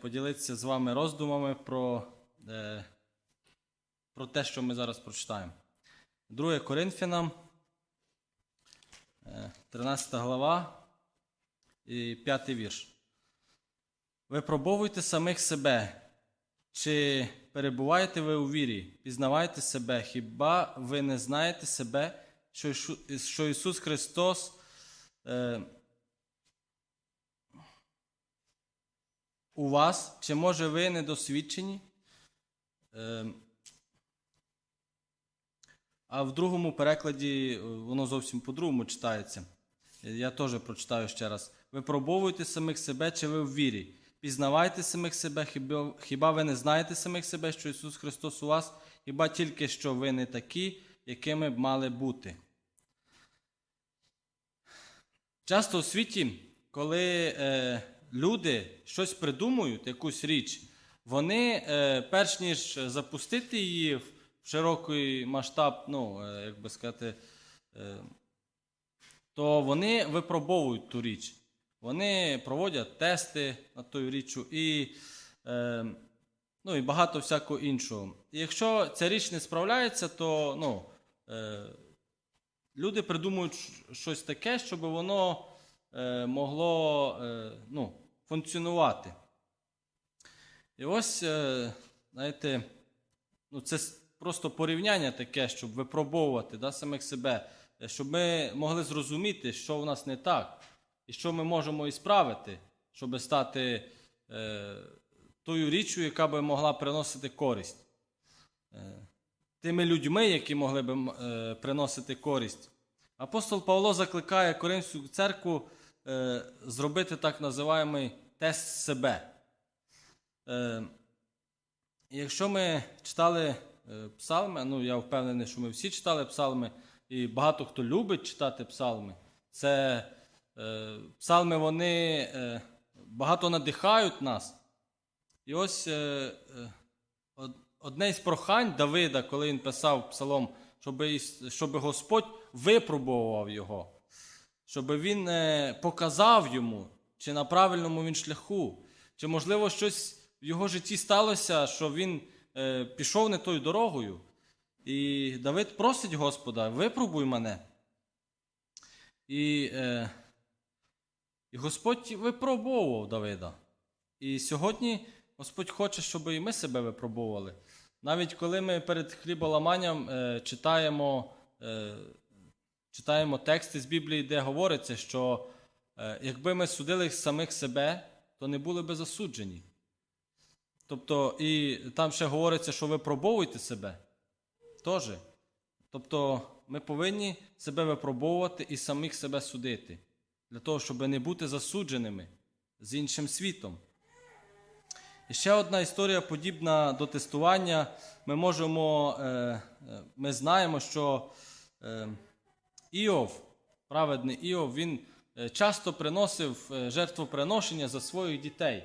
поділитися з вами роздумами про, е, про те, що ми зараз прочитаємо. 2 Коринфянам, е, 13 глава і 5 вірш. Випробовуйте самих себе, чи перебуваєте ви у вірі, пізнавайте себе, хіба ви не знаєте себе, що що Ісус Христос у вас, чи може ви недосвідчені? Е, а в другому перекладі е, воно зовсім по-другому читається. Я теж прочитаю ще раз. Випробовуйте самих себе, чи ви в вірі. Пізнавайте самих себе, хіба, хіба ви не знаєте самих себе, що Ісус Христос у вас, хіба тільки що ви не такі, якими б мали бути. Часто у світі, коли е, люди щось придумують, якусь річ, вони, е, перш ніж запустити її в широкий масштаб, ну, е, як би сказати, е, то вони випробовують ту річ. Вони проводять тести над тою річчю і, ну, і багато всякого іншого. І якщо ця річ не справляється, то ну, люди придумують щось таке, щоб воно могло ну, функціонувати. І ось, е, знаєте, ну, це просто порівняння таке, щоб випробовувати да, самих себе, е, щоб ми могли зрозуміти, що в нас не так, і що ми можемо ісправити, щоб стати е, тою річчю, яка би могла приносити користь. Е, тими людьми, які могли б м, е, приносити користь. Апостол Павло закликає Коринську церкву е, зробити так називаємий тест себе. Е, якщо ми читали е, псалми, ну я впевнений, що ми всі читали псалми, і багато хто любить читати псалми, це е, псалми вони багато надихають нас. І ось одне із прохань Давида, коли він писав псалом, щоб Господь випробував його, щоб він е, показав йому, чи на правильному він шляху, чи, можливо, щось в його житті сталося, що він е, пішов не тою дорогою. І Давид просить Господа, випробуй мене. І, е, і Господь випробовував Давида. І сьогодні Господь хоче, щоб і ми себе випробовували. Навіть коли ми перед хліболаманням е, читаємо, читаємо тексти з Біблії, де говориться, що е, якби ми судили самих себе, то не були би засуджені. Тобто, і там ще говориться, що випробовуйте себе. Теж. Тобто, ми повинні себе випробовувати і самих себе судити, для того, щоб не бути засудженими з іншим світом. І ще одна історія подібна до тестування. Ми можемо, е, е, ми знаємо, що Іов, праведний Іов, він е, часто приносив е, жертвоприношення за своїх дітей.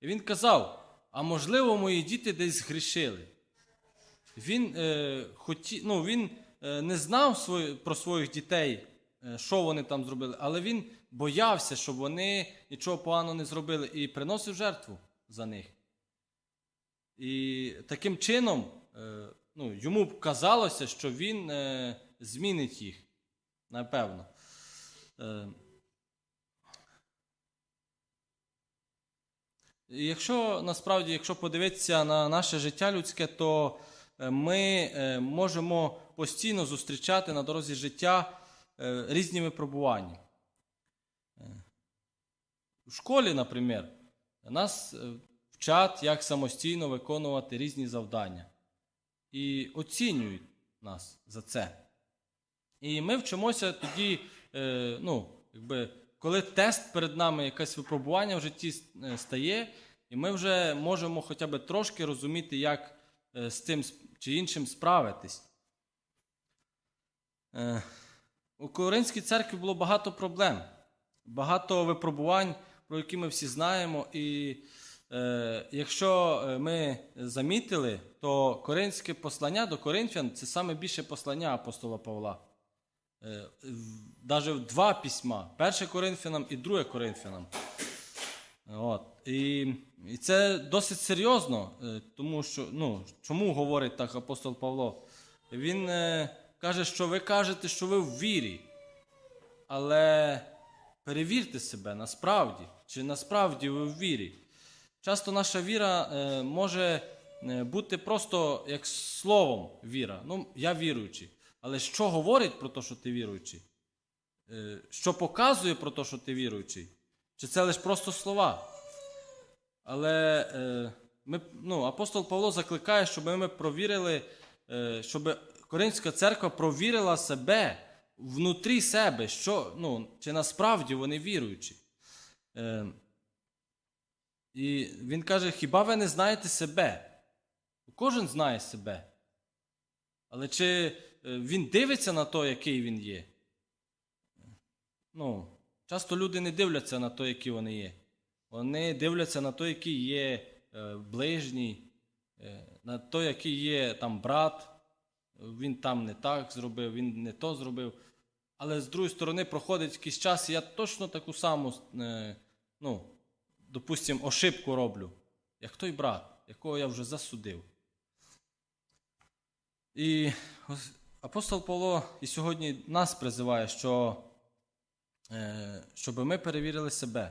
І він казав: а можливо, мої діти десь згрішили. Він, е, хоті, ну, він е, не знав свої, про своїх дітей, е, що вони там зробили, але він боявся, щоб вони нічого поганого не зробили, і приносив жертву за них. І таким чином е, ну, йому казалося, що він е, змінить їх, напевно. Е, Якщо насправді, якщо подивитися на наше життя людське, то е, ми е, можемо постійно зустрічати на дорозі життя різні випробування. В школі, наприклад, нас вчать, як самостійно виконувати різні завдання. І оцінюють нас за це. І ми вчимося тоді, е, ну, якби, коли тест перед нами, якесь випробування в житті е, стає, і ми вже можемо хоча б трошки розуміти, як е, з тим чи іншим справитись. Е, У Коринській церкві було багато проблем, багато випробувань, про які ми всі знаємо. І е, якщо е, ми замітили, то коринське послання до Коринфян це саме більше послання апостола Павла. Навіть два письма: перше Коринфянам і друге Коринфянам. От. І, і це досить серйозно, е, тому що ну, чому говорить так апостол Павло? Він е, каже, що ви кажете, що ви в вірі, але перевірте себе насправді, чи насправді ви в вірі. Часто наша віра е, може е, бути просто як словом віра. Ну, я віруючий. Але що говорить про те, що ти віруючий? Е, що показує про те, що ти віруючий? Чи це лише просто слова? Але е, ми, ну, апостол Павло закликає, щоб ми провірили, е, щоб Коринська церква провірила себе внутрі себе, що, ну, чи насправді вони віруючі. І він каже: хіба ви не знаєте себе? Кожен знає себе. Але чи він дивиться на те, який він є? Ну, часто люди не дивляться на те, які вони є. Вони дивляться на те, який є е, ближній, е, на те, який є там брат. Він там не так зробив, він не то зробив. Але з другої сторони проходить якийсь час, і я точно таку саму, е, ну, допустимо, ошибку роблю, як той брат, якого я вже засудив. І апостол Павло і сьогодні нас призиває, що, е, щоб ми перевірили себе.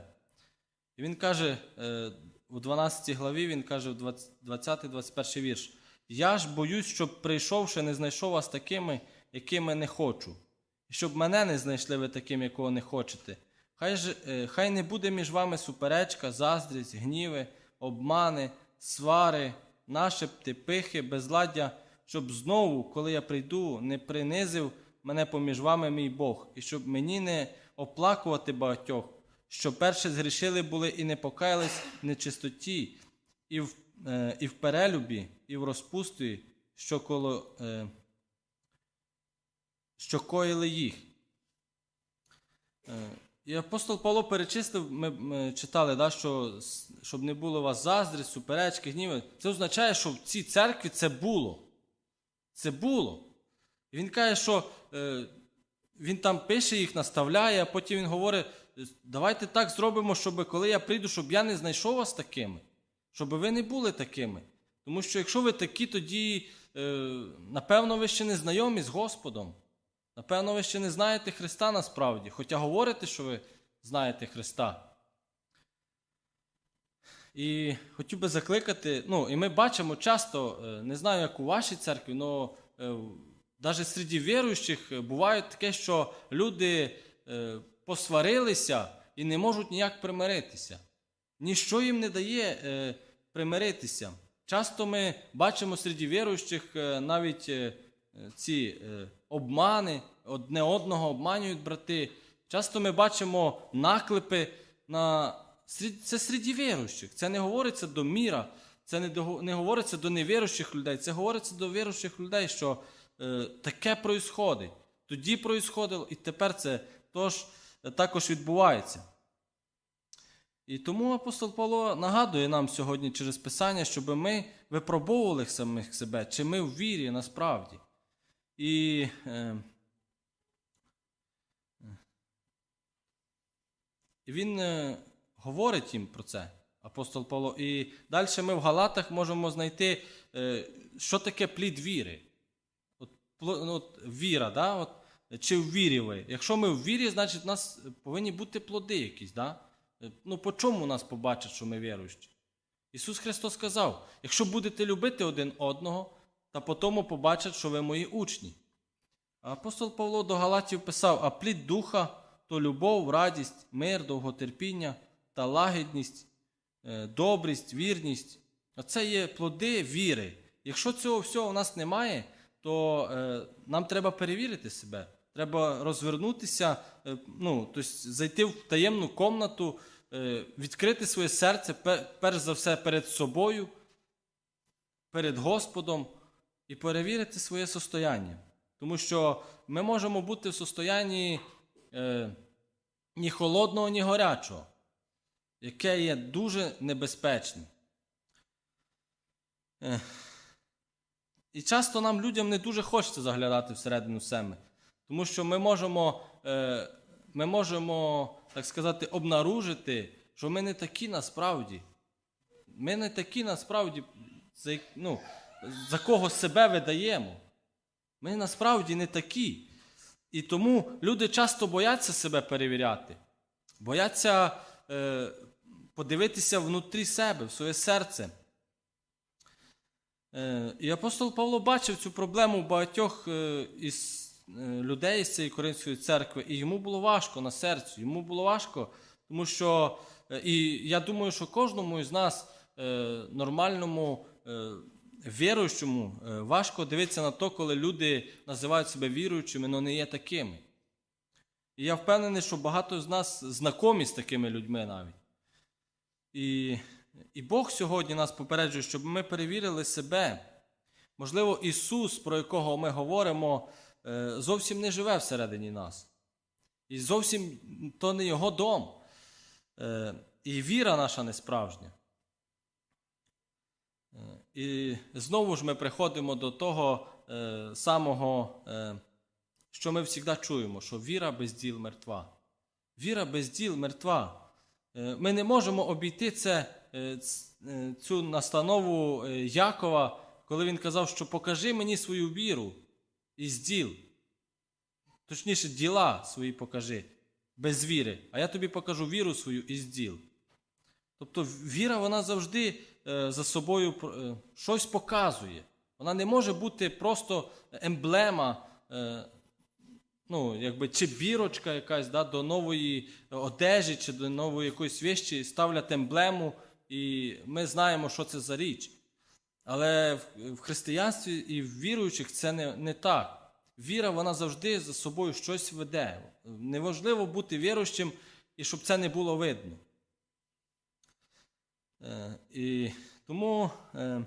І він каже е, у 12 главі, він каже в 20-21 вірш: Я ж боюсь, щоб прийшовши, не знайшов вас такими, якими не хочу, і щоб мене не знайшли ви таким, якого не хочете. Хай, ж, е, хай не буде між вами суперечка, заздрість, гніви, обмани, свари, нашепти, пихи, безладдя, щоб знову, коли я прийду, не принизив мене поміж вами мій Бог, і щоб мені не оплакувати багатьох, що перше згрішили були і не покаялись в нечистоті, і в, е, і в перелюбі, і в розпусті, що коло. Е, що коїли їх. Е, І апостол Павло перечислив, ми, ми читали, да, що щоб не було у вас заздрість, суперечки, гніви. Це означає, що в цій церкві це було. Це було. І він каже, що е, він там пише їх, наставляє, а потім він говорить: давайте так зробимо, щоб коли я прийду, щоб я не знайшов вас такими, щоб ви не були такими. Тому що якщо ви такі, тоді, е, напевно, ви ще не знайомі з Господом. Напевно, ви ще не знаєте Христа насправді, хоча говорите, що ви знаєте Христа. І хотів би закликати, ну, і ми бачимо часто, е, не знаю, як у вашій церкві, але навіть серед віруючих е, буває таке, що люди е, посварилися і не можуть ніяк примиритися. Ніщо їм не дає примиритися. Часто ми бачимо серед віруючих навіть ці обмани, одне одного обманюють брати. Часто ми бачимо наклепи на це серед віруючих. Це не говориться до міра, це не, говориться до невіруючих людей, це говориться до віруючих людей, що е, таке проїсходить. Тоді проїсходило, і тепер це тож, е, також відбувається. І тому апостол Павло нагадує нам сьогодні через Писання, щоб ми випробовували самих себе, чи ми в вірі насправді. І е, він е, говорить їм про це, апостол Павло. І далі ми в Галатах можемо знайти, е, що таке плід віри. От, ну, от, віра, да? от, чи в вірі ви? Якщо ми в вірі, значить у нас повинні бути плоди якісь. Да? Е, Ну, по чому нас побачать, що ми віруючі? Ісус Христос сказав: якщо будете любити один одного, та по тому побачать, що ви мої учні. Апостол Павло до Галатів писав: а плід духа то любов, радість, мир, довготерпіння та лагідність, е, добрість, вірність. Оце є плоди віри. Якщо цього всього у нас немає, то е, нам треба перевірити себе. Треба розвернутися, е, ну, тобто зайти в таємну комнату, відкрити своє серце, перш за все, перед собою, перед Господом і перевірити своє состояння. Тому що ми можемо бути в состоянні ні холодного, ні горячого, яке є дуже небезпечним. І часто нам людям не дуже хочеться заглядати всередину себе, тому що ми можемо, е, ми можемо, так сказати, обнаружити, що ми не такі насправді, ми не такі насправді, за, ну, за кого себе видаємо. Ми насправді не такі. І тому люди часто бояться себе перевіряти, бояться е, подивитися внутрі себе, в своє серце. Е, і апостол Павло бачив цю проблему багатьох е, із е, людей з цієї Коринської церкви, і йому було важко на серці. Йому було важко, тому що, і я думаю, що кожному із нас, нормальному віруючому, важко дивитися на то, коли люди називають себе віруючими, але не є такими. І я впевнений, що багато з нас знайомі з такими людьми навіть. І, і Бог сьогодні нас попереджує, щоб ми перевірили себе. Можливо, Ісус, про якого ми говоримо, е, зовсім не живе всередині нас. І зовсім то не Його дом. Е, І віра наша не справжня. Е, І знову ж ми приходимо до того самого, що ми завжди чуємо, що віра без діл мертва. Віра без діл мертва. Е, Ми не можемо обійти це, е, е, цю настанову Якова, коли він казав, що покажи мені свою віру із діл. Точніше, діла свої покажи без віри, а я тобі покажу віру свою із діл. Тобто віра вона завжди за собою щось показує. Вона не може бути просто емблема, ну, якби, чи бірочка якась да, до нової одежі, чи до нової якоїсь вещі ставлять емблему, і ми знаємо, що це за річ. Але в, в християнстві і в віруючих це не, не так. Віра вона завжди за собою щось веде. Неважливо бути віруючим і щоб це не було видно. Е, І тому е,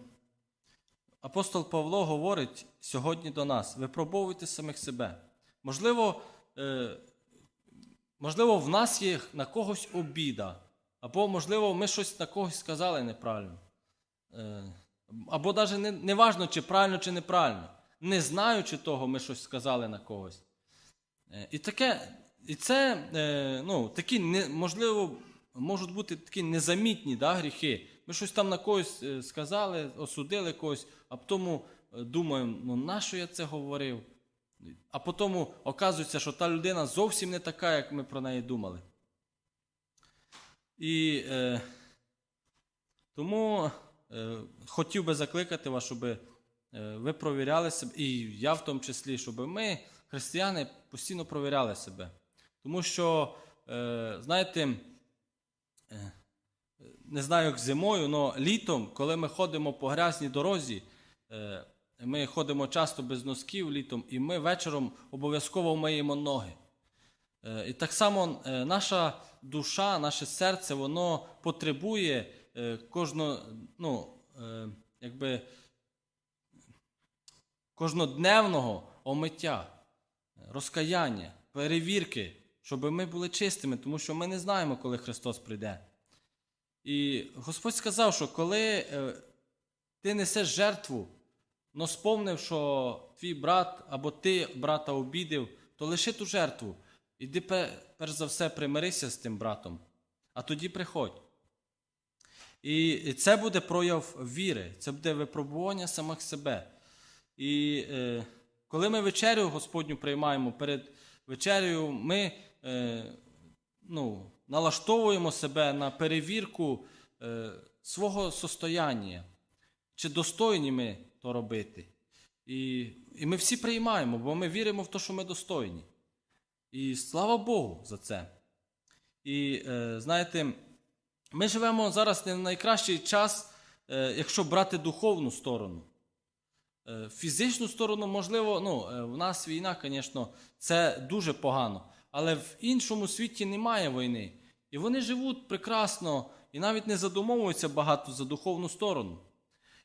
апостол Павло говорить сьогодні до нас: випробовуйте самих себе. Можливо, е, можливо, в нас є на когось обіда, або, можливо, ми щось на когось сказали неправильно. Е, Або навіть не, не важно, чи правильно, чи неправильно. Не знаючи того, ми щось сказали на когось. Е, І таке, і це, ну, такі, можливо, можуть бути такі незамітні да, гріхи. Ми щось там на когось сказали, осудили когось, а е, думаємо, ну нащо я це говорив? А потім оказується, що та людина зовсім не така, як ми про неї думали. І е, тому е, хотів би закликати вас, щоб е, ви провіряли себе, і я в тому числі, щоб ми, християни, постійно провіряли себе. Тому що, е, знаєте, е, не знаю, як зимою, але літом, коли ми ходимо по грязній дорозі, е, ми ходимо часто без носків літом, і ми вечором обов'язково миємо ноги. Е, І так само е, наша душа, наше серце, воно потребує е, кожно, ну, якби, кожнодневного омиття, розкаяння, перевірки, щоб ми були чистими, тому що ми не знаємо, коли Христос прийде. І Господь сказав, що коли ти несеш жертву, но сповнив, що твій брат або ти брата обідив, то лиши ту жертву. Іди пе- перш за все примирися з тим братом, а тоді приходь. І це буде прояв віри, це буде випробування самих себе. І е, коли ми вечерю Господню приймаємо перед вечерею, ми е, ну, налаштовуємо себе на перевірку е, свого состояння, чи достойні ми то робити. І, і ми всі приймаємо, бо ми віримо в те, що ми достойні. І слава Богу за це. І е, знаєте, ми живемо зараз не в найкращий час, е, якщо брати духовну сторону. Е, Фізичну сторону, можливо, ну, е, в нас війна, звісно, це дуже погано. Але в іншому світі немає війни. І вони живуть прекрасно і навіть не задумовуються багато за духовну сторону.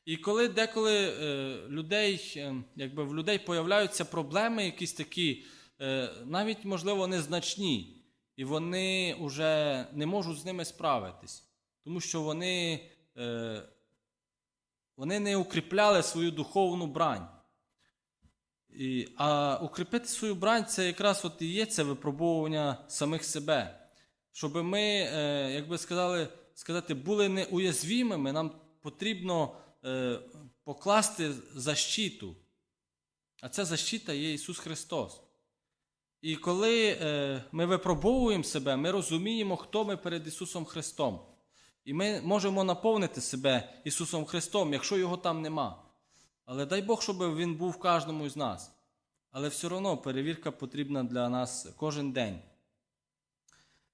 І коли деколи е, людей, е, якби в людей появляються проблеми, якісь такі, е, навіть, можливо, незначні, і вони вже не можуть з ними справитись, тому що вони, вони не укріпляли свою духовну брань. І, а укріпити свою брань це якраз от і є це випробовування самих себе. Щоб ми, як би сказали, сказати, були неуязвімими, нам потрібно покласти защиту. А ця защита є Ісус Христос. І коли е, ми випробовуємо себе, ми розуміємо, хто ми перед Ісусом Христом. І ми можемо наповнити себе Ісусом Христом, якщо Його там нема. Але дай Бог, щоб Він був в кожному з нас. Але все одно перевірка потрібна для нас кожен день.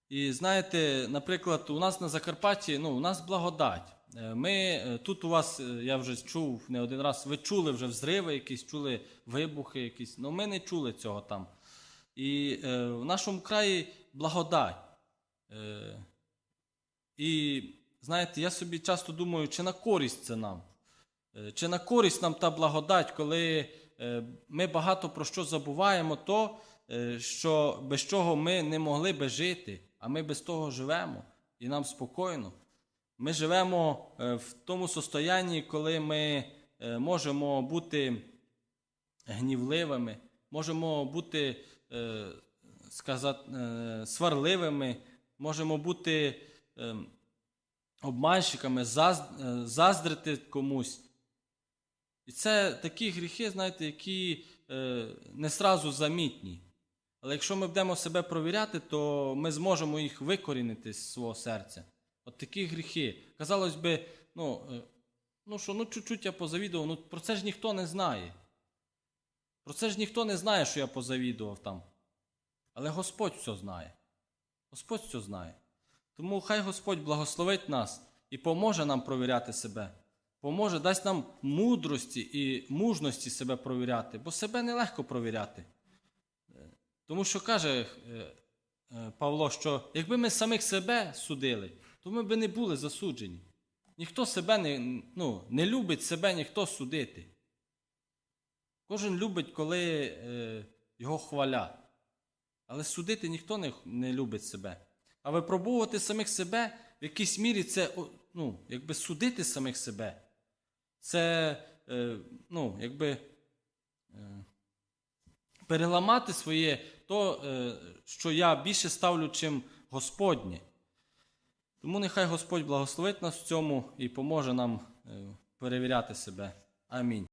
І знаєте, наприклад, у нас на Закарпатті, ну, у нас благодать. Е, Ми е, тут у вас, е, я вже чув не один раз, ви чули вже взриви якісь, чули вибухи якісь. Ну ми не чули цього там. І е, в нашому краї благодать. Е, і знаєте, я собі часто думаю, чи на користь це нам? Чи на користь нам та благодать, коли е, ми багато про що забуваємо, то, е, що без чого ми не могли би жити, а ми без того живемо і нам спокійно. Ми живемо е, в тому состоянні, коли ми е, можемо бути гнівливими, можемо бути е, сказати, сварливими, можемо бути обманщиками, заздрити комусь. І це такі гріхи, знаєте, які не сразу замітні. Але якщо ми будемо себе провіряти, то ми зможемо їх викорінити з свого серця. От такі гріхи. Казалось би, ну, е, ну що, ну чуть-чуть я позавідував, ну про це ж ніхто не знає. Про це ж ніхто не знає, що я позавідував там. Але Господь все знає. Господь все знає. Тому хай Господь благословить нас і поможе нам провіряти себе. Поможе, дасть нам мудрості і мужності себе провіряти, бо себе нелегко провіряти. Тому що каже е, е, Павло, що якби ми самих себе судили, то ми б не були засуджені. Ніхто себе не, ну, не любить себе ніхто судити. Кожен любить, коли е, його хвалять. Але судити ніхто не, не любить себе. А випробовувати самих себе в якійсь мірі це ну, якби судити самих себе. Це е, ну, якби е, переламати своє то, е, що я більше ставлю, чим Господнє. Тому нехай Господь благословить нас в цьому і поможе нам е, перевіряти себе. Амінь.